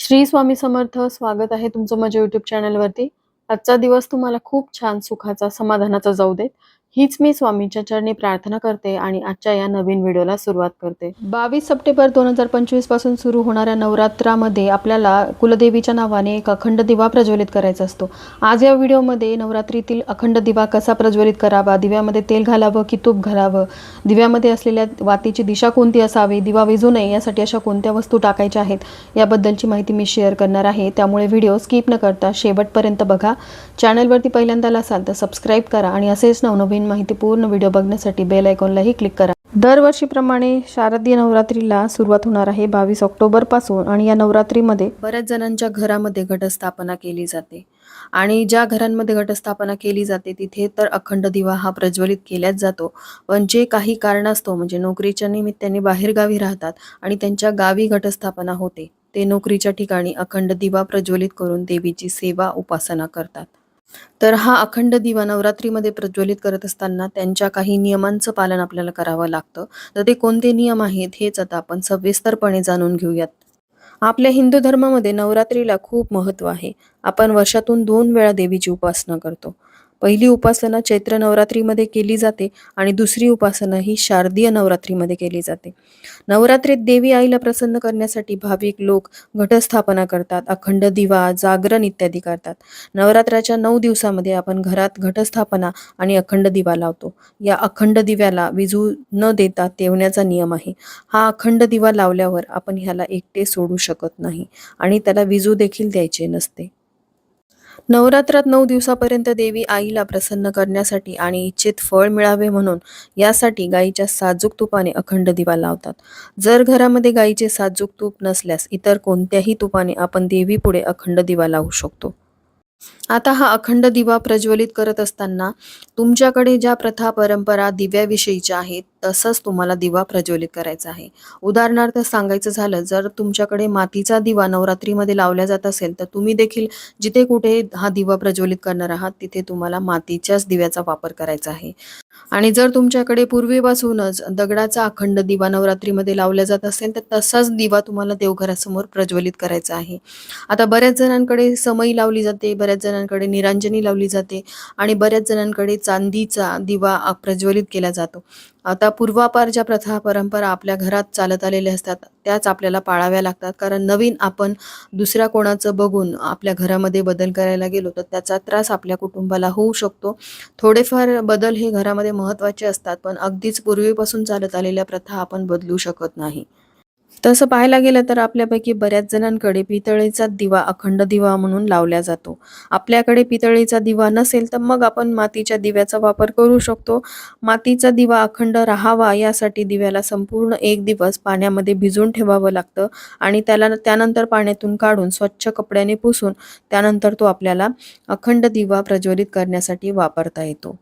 श्री स्वामी समर्थ स्वागत आहे तुमचं माझ्या युट्यूब चॅनलवरती आजचा दिवस तुम्हाला खूप छान सुखाचा समाधानाचा जाऊ देत. हीच मी स्वामींच्या चरणी प्रार्थना करते आणि आजच्या या नवीन व्हिडिओला सुरुवात करते. बावीस सप्टेंबर दोन हजार पंचवीसपासून सुरू होणाऱ्या नवरात्रामध्ये आपल्याला कुलदेवीच्या नावाने एक अखंड दिवा प्रज्वलित करायचा असतो. आज या व्हिडिओमध्ये नवरात्रीतील अखंड दिवा कसा प्रज्वलित करावा दिव्यामध्ये तेल घालावं की तूप घालावं दिव्यामध्ये असलेल्या वातीची दिशा कोणती असावी दिवा विजू नये यासाठी अशा कोणत्या वस्तू टाकायच्या आहेत याबद्दलची माहिती मी शेअर करणार आहे. त्यामुळे व्हिडिओ स्किप न करता शेवटपर्यंत बघा. चॅनलवरती पहिल्यांदा असाल तर सबस्क्राईब करा आणि असेच नवनवीन माहितीपूर्ण व्हिडिओ बघण्यासाठी बेल आयकॉनलाही क्लिक करा. दरवर्षीप्रमाणे शारदीय नवरात्रीला सुरुवात होणार आहे बावीस ऑक्टोबरपासून आणि या नवरात्रीमध्ये बऱ्याच जणांच्या घरामध्ये घटस्थापना केली जाते. आणि ज्या घरांमध्ये घटस्थापना केली जाते तिथे तर अखंड दिवा हा प्रज्वलित केलाच जातो. पण जे काही कारणास्तव म्हणजे नोकरीच्या निमित्ताने बाहेरगावी राहतात आणि त्यांच्या गावी घटस्थापना होते ते नोकरीच्या ठिकाणी अखंड दिवा प्रज्वलित करून देवीची सेवा उपासना करतात. तर हा अखंड दिवा नवरात्रीमध्ये प्रज्वलित करत असताना त्यांच्या काही नियमांचं पालन आपल्याला करावं लागतं. तर ते कोणते नियम आहेत हेच आता आपण सविस्तरपणे जाणून घेऊयात. आपल्या हिंदू धर्मामध्ये नवरात्रीला खूप महत्त्व आहे. आपण वर्षातून दोन वेळा देवीची उपासना करतो. पहिली उपासना चैत्र नवरात्रीमध्ये केली जाते आणि दुसरी उपासना ही शारदीय नवरात्रीमध्ये केली जाते. नवरात्रीत देवी आईला प्रसन्न करण्यासाठी भाविक लोक घटस्थापना करतात अखंड दिवा जागरण इत्यादी करतात. नवरात्राच्या नऊ दिवसामध्ये आपण घरात घटस्थापना आणि अखंड दिवा लावतो. या अखंड दिव्याला विजू न देता तेवण्याचा नियम आहे. हा अखंड दिवा लावल्यावर आपण ह्याला एकटे सोडू शकत नाही आणि त्याला विजू देखील द्यायचे नसते. नवरात्रात नऊ दिवसापर्यंत देवी आईला प्रसन्न करण्यासाठी आणि इच्छित फळ मिळावे म्हणून यासाठी गाईच्या साजूक तुपाने अखंड दिवा लावतात. जर घरामध्ये गाईचे साजूक तूप नसल्यास इतर कोणत्याही तुपाने आपण देवीपुढे अखंड दिवा लावू शकतो. आता हा अखंड दिवा प्रज्वलित करत असताना तुमच्याकडे ज्या प्रथा परंपरा दिव्याविषयीच्या आहेत तसंच तुम्हाला दिवा प्रज्वलित करायचा आहे. उदाहरणार्थ सांगायचं झालं जर तुमच्याकडे मातीचा दिवा नवरात्रीमध्ये लावला जात असेल तर तुम्ही देखील जिथे कुठे हा दिवा प्रज्वलित करणार आहात तिथे तुम्हाला मातीच्याच दिव्याचा वापर करायचा आहे. आणि जर तुमच्याकडे पूर्वीपासूनच दगडाचा अखंड दिवा नवरात्रीमध्ये लावला जात असेल तर तसाच दिवा तुम्हाला देवघरासमोर प्रज्वलित करायचा आहे. आता बऱ्याच जणांकडे समई लावली जाते बऱ्याच जणांकडे निरांजनी लावली जाते आणि बऱ्याच जणांकडे चांदीचा दिवा प्रज्वलित केला जातो. आता पूर्वापार ज्या प्रथा परंपरा आपल्या घरात चालत आलेल्या असतात त्याच आपल्याला पाळाव्या लागतात. कारण नवीन आपण दुसऱ्या कोणाचं बघून आपल्या घरामध्ये बदल करायला गेलो तर त्याचा त्रास आपल्या कुटुंबाला होऊ शकतो. थोडेफार बदल हे घरामध्ये महत्त्वाचे असतात पण अगदीच पूर्वीपासून चालत आलेल्या प्रथा आपण बदलू शकत नाही. तसं पाहायला गेलं तर आपल्यापैकी बऱ्याच जणांकडे पितळेचा दिवा अखंड दिवा म्हणून लावला जातो. आपल्याकडे पितळेचा दिवा नसेल तर मग आपण मातीच्या दिव्याचा वापर करू शकतो. मातीचा दिवा अखंड राहावा यासाठी दिव्याला संपूर्ण एक दिवस पाण्यामध्ये भिजून ठेवावं लागतं आणि त्याला त्यानंतर पाण्यातून काढून स्वच्छ कपड्याने पुसून त्यानंतर तो आपल्याला अखंड दिवा प्रज्वलित करण्यासाठी वापरता येतो.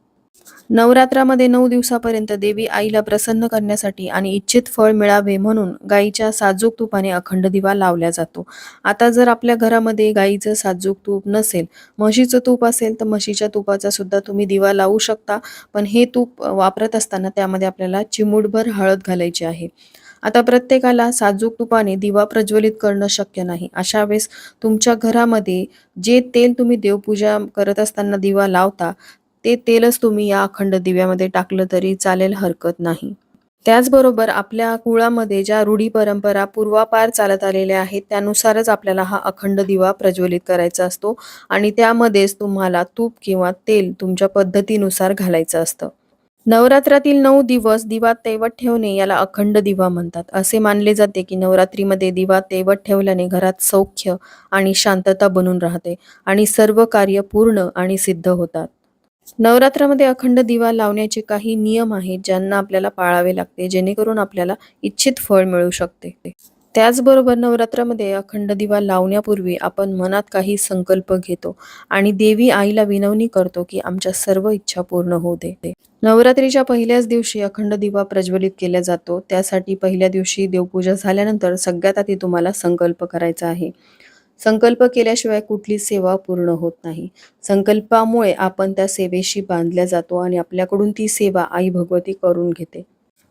नवरात्रामध्ये नऊ दिवसापर्यंत देवी आईला प्रसन्न करण्यासाठी आणि इच्छित फळ मिळावे म्हणून गाईच्या साजूक तुपाने अखंड दिवा लावला जातो. आता जर आपल्या घरामध्ये गाईचं साजूक तूप नसेल म्हशीचं तूप असेल तर म्हशीच्या तुपाचा सुद्धा तुम्ही दिवा लावू शकता. पण हे तूप वापरत असताना त्यामध्ये आपल्याला चिमूटभर हळद घालायची आहे. आता प्रत्येकाला साजूक तुपाने दिवा प्रज्वलित करणं शक्य नाही. अशा वेळेस तुमच्या घरामध्ये जे तेल तुम्ही देवपूजा करत असताना दिवा लावता ते तेलच तुम्ही या अखंड दिव्यामध्ये टाकलं तरी चालेल हरकत नाही. त्याचबरोबर आपल्या कुळामध्ये ज्या रूढी परंपरा पूर्वापार चालत आलेल्या आहेत त्यानुसारच आपल्याला हा अखंड दिवा प्रज्वलित करायचा असतो आणि त्यामध्येच तुम्हाला तूप किंवा तेल तुमच्या पद्धतीनुसार घालायचं असतं. नवरात्रातील नऊ दिवस दिवा तेवत ठेवणे याला अखंड दिवा म्हणतात. असे मानले जाते की नवरात्रीमध्ये दिवा तेवत ठेवल्याने घरात सौख्य आणि शांतता बनून राहते आणि सर्व कार्य पूर्ण आणि सिद्ध होतात. नवरात्रामध्ये अखंड दिवा लावण्याचे काही नियम आहेत ज्यांना आपल्याला पाळावे लागते जेणेकरून आपल्याला इच्छित फळ मिळू शकते. त्याचबरोबर नवरात्रामध्ये अखंड दिवा लावण्यापूर्वी आपण मनात काही संकल्प घेतो आणि देवी आईला विनवणी करतो की आमच्या सर्व इच्छा पूर्ण होऊ दे. नवरात्रीच्या पहिल्याच दिवशी अखंड दिवा प्रज्वलित केला जातो. त्यासाठी पहिल्या दिवशी देवपूजा झाल्यानंतर सगळ्यात आधी तुम्हाला संकल्प करायचा आहे. संकल्प केल्याशिवाय कुठली सेवा पूर्ण होत नाही. संकल्पामुळे आपण त्या सेवेशी बांधल्या जातो आणि आपल्याकडून ती सेवा आई भगवती करून घेते.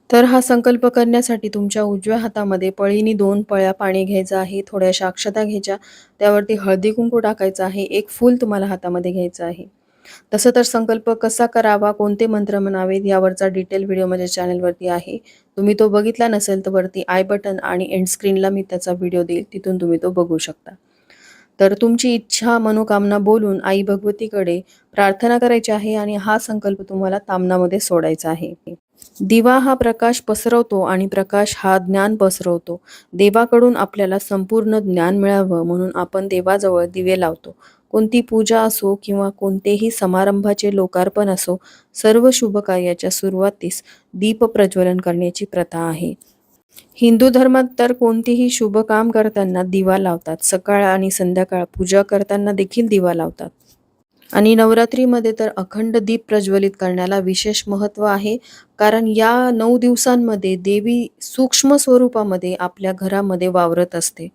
तर हा संकल्प करण्यासाठी तुमच्या उजव्या हातामध्ये पळीनी दोन पळ्या पाणी घ्यायचं आहे थोड्याशा अक्षता घ्यायच्या त्यावरती हळदी कुंकू टाकायचं आहे एक फूल तुम्हाला हातामध्ये घ्यायचं आहे. तसं तर संकल्प कसा करावा कोणते मंत्र म्हणावेत यावरचा डिटेल व्हिडिओ माझ्या चॅनलवरती आहे. तुम्ही तो बघितला नसेल तर वरती आय बटन आणि एंड स्क्रीनला मी त्याचा व्हिडिओ देईल तिथून तुम्ही तो बघू शकता. तर तुमची इच्छा मनोकामना बोलून आई भगवतीकडे प्रार्थना करायची आहे आणि हा संकल्प तुम्हाला तामनामध्ये सोडायचा आहे. दिवा हा प्रकाश पसरवतो आणि प्रकाश हा ज्ञान पसरवतो. देवाकडून आपल्याला संपूर्ण ज्ञान मिळावं म्हणून आपण देवाजवळ दिवे लावतो. कोणती पूजा असो किंवा कोणतेही समारंभाचे लोकार्पण असो सर्व शुभ कार्याच्या सुरुवातीस दीप प्रज्वलन करण्याची प्रथा आहे. हिंदू धर्मात तर कोणतीही शुभ काम करताना दिवा लावतात. सकाळ आणि संध्याकाळ पूजा करताना देखील दिवा लावतात. आणि नवरात्रीमध्ये तर अखंड दीप प्रज्वलित करण्याला विशेष महत्त्व आहे. कारण या नऊ दिवसांमध्ये देवी सूक्ष्म स्वरूपामध्ये आपल्या घरामध्ये वावरत असते.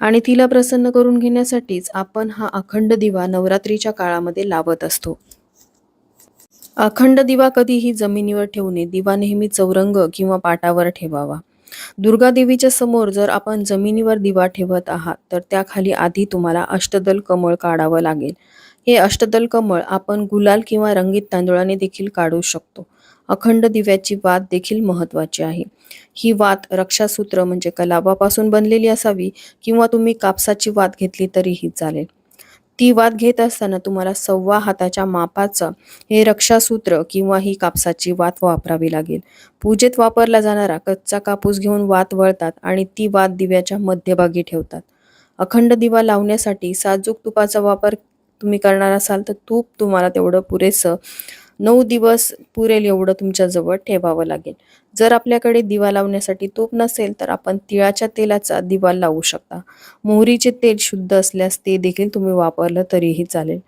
आणि तिला प्रसन्न करून घेण्यासाठीच आपण हा अखंड दिवा नवरात्रीच्या काळामध्ये लावत असतो. अखंड दिवा कधीही जमिनीवर ठेवू नये दिवा नेहमी चौरंग किंवा पाटावर ठेवावा. दुर्गा देवीच्या समोर जर आपण जमिनीवर दिवा ठेवत आहात तर त्याखाली आधी तुम्हाला अष्टदल कमळ काढावं लागेल. हे अष्टदल कमळ आपण गुलाल किंवा रंगीत तांदुळाने देखील काढू शकतो. अखंड दिव्याची वात देखील महत्वाची आहे. ही वात रक्षासूत्र म्हणजे कलाबापासून बनलेली असावी किंवा तुम्ही कापसाची वात घेतली तरीही चालेल. ती वात घेत असताना तुम्हाला सव्वा हाताच्या मापाचं हे रक्षासूत्र किंवा ही कापसाची वात वापरावी लागेल. पूजेत वापरला जाणारा कच्चा कापूस घेऊन वात वळतात आणि ती वात दिव्याच्या मध्यभागी ठेवतात. अखंड दिवा लावण्यासाठी साजूक तुपाचा वापर तुम्ही करणार असाल तर तूप तुम्हाला तेवढं पुरेसं नऊ दिवस पुरेल एवढं तुमच्याजवळ ठेवावं लागेल. जर आपल्याकडे दिवा लावण्यासाठी तूप नसेल तर आपण तिळाच्या तेलाचा दिवा लावू शकता. मोहरीचे तेल शुद्ध असल्यास ते देखील तुम्ही वापरलं तरीही चालेल.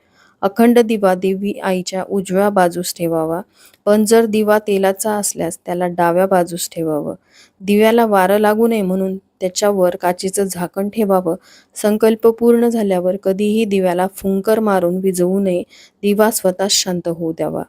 अखंड दिवा देवी आईच्या उजव्या बाजूस ठेवावा. पण जर दिवा तेलाचा असल्यास त्याला डाव्या बाजूस ठेवावं. दिव्याला वारं लागू नये म्हणून त्याच्यावर काचेचं झाकण ठेवावं. संकल्प पूर्ण झाल्यावर कधीही दिव्याला फुंकर मारून विजवू नये. दिवा स्वतः शांत होऊ द्यावा.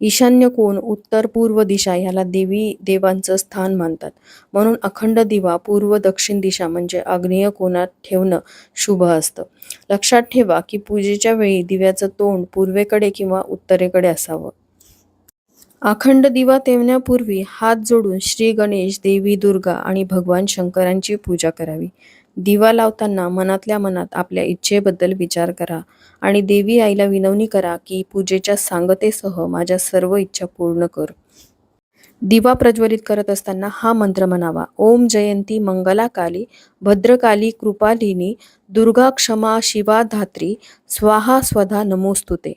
ईशान्य कोण उत्तर पूर्व दिशा ह्याला देवी देवांचं स्थान मानतात. म्हणून अखंड दिवा पूर्व दक्षिण दिशा म्हणजे आग्नेय कोणात ठेवणं शुभ असतं. लक्षात ठेवा की पूजेच्या वेळी दिव्याचं तोंड पूर्वेकडे किंवा उत्तरेकडे असावं. अखंड दिवा तेवण्यापूर्वी हात जोडून श्री गणेश देवी दुर्गा आणि भगवान शंकरांची पूजा करावी. दिवा लावताना मनातल्या मनात आपल्या इच्छेबद्दल विचार करा आणि देवी आईला विनवणी करा की पूजेच्या सांगतेसह माझ्या सर्व इच्छा पूर्ण कर. दिवा प्रज्वलित करत असताना हा मंत्र म्हणावा. ओम जयंती मंगला काली भद्रकाली कृपालिनी दुर्गा क्षमा शिवा धात्री स्वाहा स्वधा नमोस्तुते.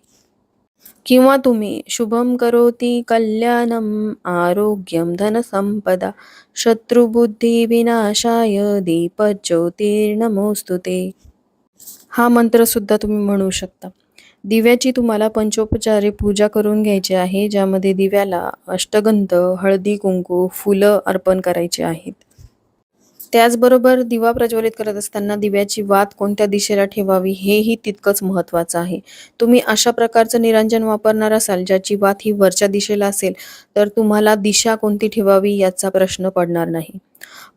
किंवा तुम्ही शुभम करोती कल्याणम आरोग्यम धनसंपदा शत्रुबुद्धी विनाशाय दीपज्योतिर्नमोस्तुते हा मंत्र सुद्धा तुम्ही म्हणू शकता। दिव्याची तुम्हाला पंचोपचारे पूजा करून घ्यायची आहे ज्यामध्ये दिव्याला अष्टगंध हळदी कुंकू फुलं अर्पण करायची आहेत. त्याचबरोबर दिवा प्रज्वलित करत असताना दिव्याची वात कोणत्या दिशेला ठेवावी हेही तितकंच महत्त्वाचं आहे. तुम्ही अशा प्रकारचं निरंजन वापरणार असाल ज्याची वात ही वरच्या दिशेला असेल तर तुम्हाला दिशा कोणती ठेवावी याचा प्रश्न पडणार नाही.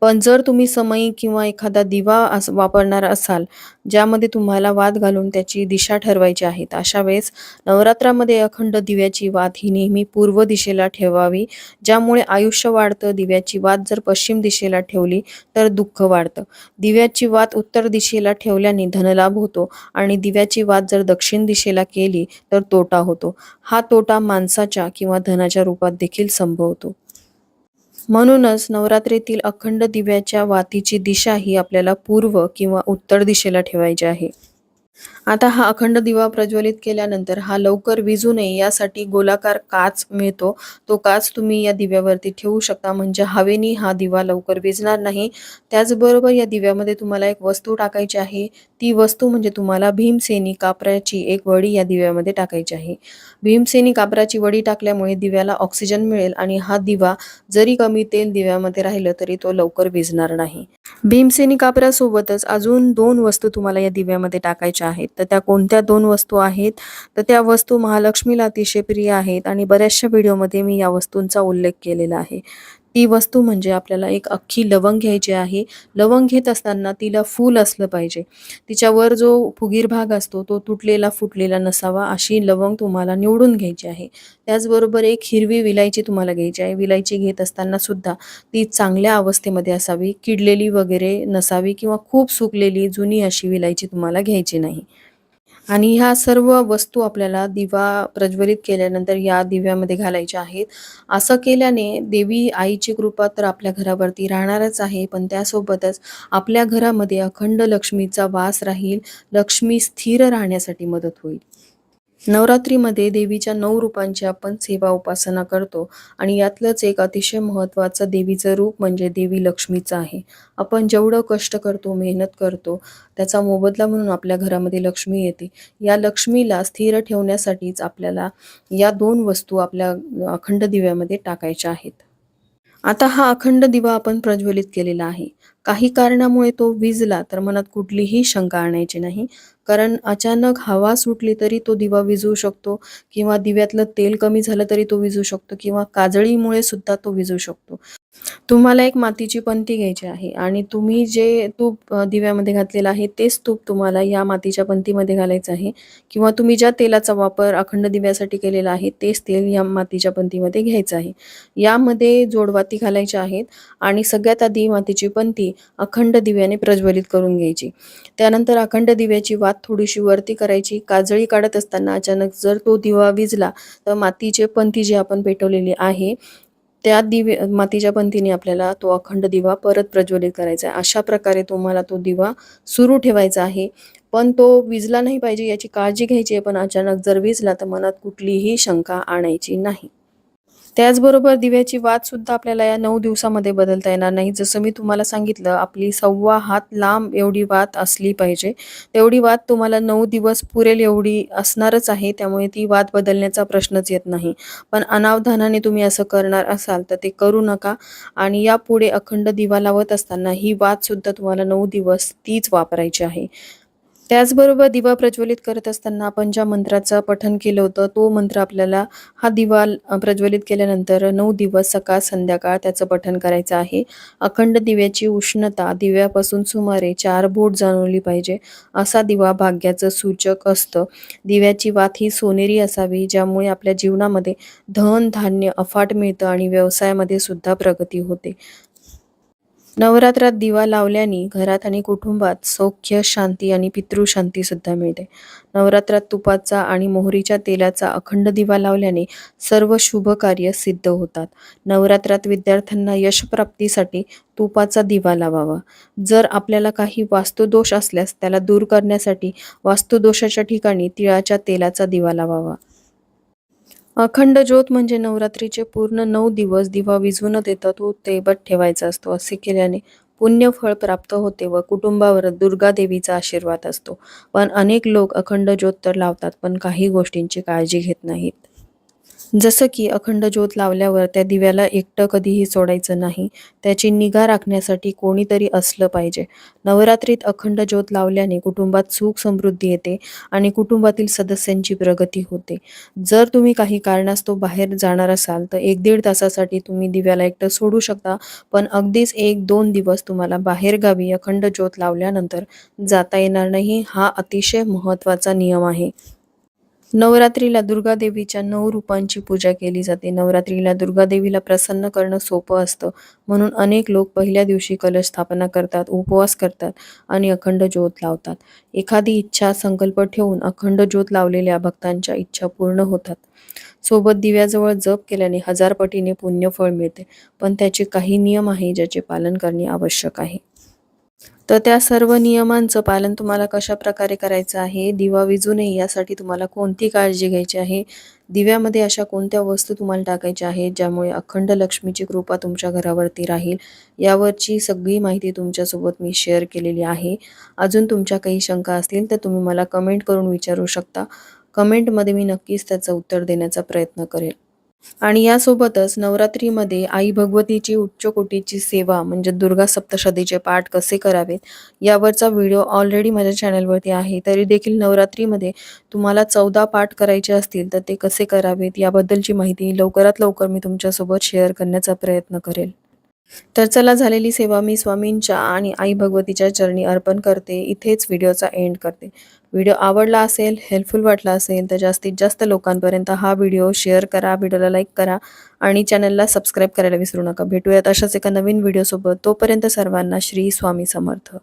पण जर तुम्ही समयी किंवा एखादा दिवा अस वापरणार असाल ज्यामध्ये तुम्हाला वाद घालून त्याची दिशा ठरवायची आहे अशा वेळेस नवरात्रामध्ये अखंड दिव्याची वाद ही नेहमी पूर्व दिशेला ठेवावी ज्यामुळे आयुष्य वाढतं दिव्याची वाद जर पश्चिम दिशेला ठेवली तर दुःख वाढतं. दिव्याची वाद उत्तर दिशेला ठेवल्याने धनलाभ होतो आणि दिव्याची वाद जर दक्षिण दिशेला केली तर तोटा होतो. हा तोटा माणसाच्या किंवा धनाच्या रूपात देखील संभवतो. म्हणूनच नवरात्रीतील अखंड दिव्याच्या वातीची दिशा ही आपल्याला पूर्व किंवा उत्तर दिशेला ठेवायची आहे. आता हा अखंड दिवा प्रज्वलित केल्यानंतर हा लवकर विजू नये यासाठी गोलाकार काच मिळतो. तो काच तुम्ही या दिव्यावरती ठेवू शकता. म्हणजे हवेनी हा दिवा लवकर विजणार नाही. त्याचबरोबर या दिव्यामध्ये तुम्हाला एक वस्तू टाकायची आहे. ती वस्तू म्हणजे तुम्हाला भीमसेनी कापराची एक वडी या दिव्यामध्ये टाकायची आहे. भीमसेनी कापराची वडी टाकल्यामुळे दिव्याला ऑक्सिजन मिळेल आणि हा दिवा जरी कमी तेल दिव्यामध्ये राहिलं तरी तो लवकर विजणार नाही. भीमसेनी कापरासोबतच अजून दोन वस्तू तुम्हाला या दिव्यामध्ये टाकायच्या आहेत. तर त्या कोणत्या दोन वस्तू आहेत? तर त्या वस्तू महालक्ष्मीला अतिशय प्रिय आहेत आणि बऱ्याचशा व्हिडिओमध्ये मी या वस्तूंचा उल्लेख केलेला आहे. ती वस्तू म्हणजे आपल्याला एक अख्खी लवंग घ्यायची आहे. लवंग घेत असताना तिला फूल असलं पाहिजे. तिच्यावर जो फुगीर भाग असतो तो तुटलेला फुटलेला नसावा अशी लवंग तुम्हाला निवडून घ्यायची आहे. त्याचबरोबर एक हिरवी विलायची तुम्हाला घ्यायची आहे. विलायची घेत असताना सुद्धा ती चांगल्या अवस्थेमध्ये असावी. किडलेली वगैरे नसावी किंवा खूप सुकलेली जुनी अशी विलायची तुम्हाला घ्यायची नाही. आणि ह्या सर्व वस्तू आपल्याला दिवा प्रज्वलित केल्यानंतर या दिव्यामध्ये घालायच्या आहेत. असं केल्याने देवी आईची कृपा तर आपल्या घरावरती राहणारच आहे पण त्यासोबतच आपल्या घरामध्ये अखंड लक्ष्मीचा वास राहील. लक्ष्मी स्थिर राहण्यासाठी मदत होईल. नवरात्रीमध्ये देवीच्या नऊ रूपांची आपण सेवा उपासना करतो आणि यातलंच एक अतिशय महत्त्वाचं देवीचं रूप म्हणजे देवी लक्ष्मीचं आहे. आपण जेवढं कष्ट करतो मेहनत करतो त्याचा मोबदला म्हणून आपल्या घरामध्ये लक्ष्मी येते. या लक्ष्मीला स्थिर ठेवण्यासाठीच आपल्याला या दोन वस्तू आपल्या अखंड दिव्यामध्ये टाकायच्या आहेत. आता हा अखंड दिवा आपण प्रज्वलित केलेला आहे. काही कारणामुळे तो विजला तर मनात कुठलीही शंका आणायची नाही. कारण अचानक हवा सुटली तरी तो दिवा विजू शकतो किंवा दिव्यातलं तेल कमी झालं तरी तो विजू शकतो किंवा काजळीमुळे सुद्धा तो विजू शकतो. तुम्हाला एक मातीची पंती घ्यायची आहे आणि तुम्ही जे तूप दिव्यामध्ये घातलेलं आहे तेच तूप तुम्हाला या मातीच्या पंतीमध्ये घालायचं आहे किंवा तुम्ही ज्या तेलाचा वापर अखंड दिव्यासाठी केलेला आहे तेच तेल या मातीच्या पंतीमध्ये घ्यायचं आहे. यामध्ये जोडवाती घालायच्या आहेत आणि सगळ्यात आधी मातीची पंती अखंड दिव्याने प्रज्वलित करून घ्यायची. त्यानंतर अखंड दिव्याची वात थोडीशी वरती करायची. काजळी काढत असताना अचानक जर तो दिवा विजला तर मातीचे पंथी जी आपण पेटवलेली आहे त्या दिवे मातीच्या पंथीने आपल्याला तो अखंड दिवा परत प्रज्वलित करायचा आहे. अशा प्रकारे तुम्हाला तो दिवा सुरू ठेवायचा आहे. पण तो विजला नाही पाहिजे याची काळजी घ्यायची आहे. पण अचानक जर विजला तर मनात कुठलीही शंका आणायची नाही. त्याचबरोबर दिव्याची वात सुद्धा आपल्याला या नऊ दिवसामध्ये बदलता येणार नाही. जसं मी तुम्हाला सांगितलं आपली सव्वा हात लांब एवढी वात असली पाहिजे. तेवढी वात तुम्हाला नऊ दिवस पुरेल एवढी असणारच आहे त्यामुळे ती वात बदलण्याचा प्रश्नच येत नाही. पण अनावधानाने तुम्ही असं करणार असाल तर ते करू नका आणि यापुढे अखंड दिवा लावत असताना ही वात सुद्धा तुम्हाला नऊ दिवस तीच वापरायची आहे. त्याचबरोबर दिवा प्रज्वलित करत असताना आपण ज्या मंत्राचं पठन केलं होतं तो मंत्र आपल्याला हा दिवा प्रज्वलित केल्यानंतर नऊ दिवस सकाळ संध्याकाळ त्याचं पठन करायचं आहे. अखंड दिव्याची उष्णता दिव्यापासून सुमारे चार बोट जाणवली पाहिजे असा दिवा भाग्याचं सूचक असतं. दिव्याची वात ही सोनेरी असावी ज्यामुळे आपल्या जीवनामध्ये धन धान्य अफाट मिळतं आणि व्यवसायामध्ये सुद्धा प्रगती होते. नवरात्रात दिवा लावल्याने घरात आणि कुटुंबात सौख्य शांती आणि पितृशांती सुद्धा मिळते. नवरात्रात तुपाचा आणि मोहरीच्या तेलाचा अखंड दिवा लावल्याने सर्व शुभ कार्य सिद्ध होतात. नवरात्रात विद्यार्थ्यांना यशप्राप्तीसाठी तुपाचा दिवा लावावा. जर आपल्याला काही वास्तुदोष असल्यास त्याला दूर करण्यासाठी वास्तुदोषाच्या ठिकाणी तिळाच्या तेलाचा दिवा लावावा. अखंड ज्योत म्हणजे नवरात्रीचे पूर्ण नऊ दिवस दिवा विझू न देता तो तेबत ठेवायचा असतो असे केल्याने पुण्यफळ प्राप्त होते व कुटुंबावर दुर्गा देवीचा आशीर्वाद असतो. पण अनेक लोक अखंड ज्योत तर लावतात पण काही गोष्टींची काळजी घेत नाहीत. जसं की अखंड ज्योत लावल्यावर त्या दिव्याला एकटं कधीही सोडायचं नाही. त्याची निगा राखण्यासाठी कोणीतरी असलं पाहिजे. नवरात्रीत अखंड ज्योत लावल्याने कुटुंबात सुख समृद्धी येते आणि कुटुंबातील सदस्यांची प्रगती होते. जर तुम्ही काही कारणास्तव बाहेर जाणार असाल तर एक दीड तासासाठी तुम्ही दिव्याला एकटं सोडू शकता. पण अगदीच एक दोन दिवस तुम्हाला बाहेरगावी अखंड ज्योत लावल्यानंतर जाता येणार नाही हा अतिशय महत्त्वाचा नियम आहे. नवरात्रीला दुर्गा देवीच्या नऊ रूपांची पूजा केली जाते. नवरात्रीला दुर्गा देवीला प्रसन्न करणं सोपं असतं. म्हणून अनेक लोक पहिल्या दिवशी कलश स्थापना करतात उपवास करतात आणि अखंड ज्योत लावतात. एखादी इच्छा संकल्प ठेवून अखंड ज्योत लावलेल्या भक्तांच्या इच्छा पूर्ण होतात. सोबत दिव्याजवळ जप केल्याने हजार पटीने पुण्यफळ मिळते पण त्याचे काही नियम आहे ज्याचे पालन करणे आवश्यक आहे. तर त्या सर्व नियमांचं पालन तुम्हाला कशा प्रकारे करायचं आहे? दिवा विजू नये यासाठी तुम्हाला कोणती काळजी घ्यायची आहे? दिव्यामध्ये अशा कोणत्या वस्तू तुम्हाला टाकायच्या आहेत ज्यामुळे अखंड लक्ष्मीची कृपा तुमच्या घरावरती राहील? यावरची सगळी माहिती तुमच्यासोबत मी शेअर केलेली आहे. अजून तुमच्या काही शंका असतील तर तुम्ही मला कमेंट करून विचारू शकता. कमेंटमध्ये मी नक्कीच त्याचं उत्तर देण्याचा प्रयत्न करेल. आणि यासोबतच नवरात्रीमध्ये आई भगवतीची उच्च कोटीची सेवा म्हणजे दुर्गा सप्तशतीचे पाठ कसे करावेत यावरचा व्हिडिओ ऑलरेडी माझ्या चॅनलवरती आहे. तरी देखील नवरात्रीमध्ये तुम्हाला चौदा पाठ करायचे असतील तर ते कसे करावेत याबद्दलची माहिती लवकरात लवकर मी तुमच्यासोबत शेअर करण्याचा प्रयत्न करेल. तर चला झालेली सेवा मी स्वामींच्या आणि आई भगवतीच्या चरणी अर्पण करते. इथेच व्हिडिओचा एंड करते. व्हिडिओ आवडला असेल हेल्पफुल वाटला असेल तर जास्तीत जास्त लोकांपर्यंत हा व्हिडिओ शेअर करा व्हिडिओला लाईक करा आणि चॅनलला सबस्क्राईब करायला विसरू नका. भेटूयात अशाच एका नवीन व्हिडिओसोबत तोपर्यंत सर्वांना श्री स्वामी समर्थ.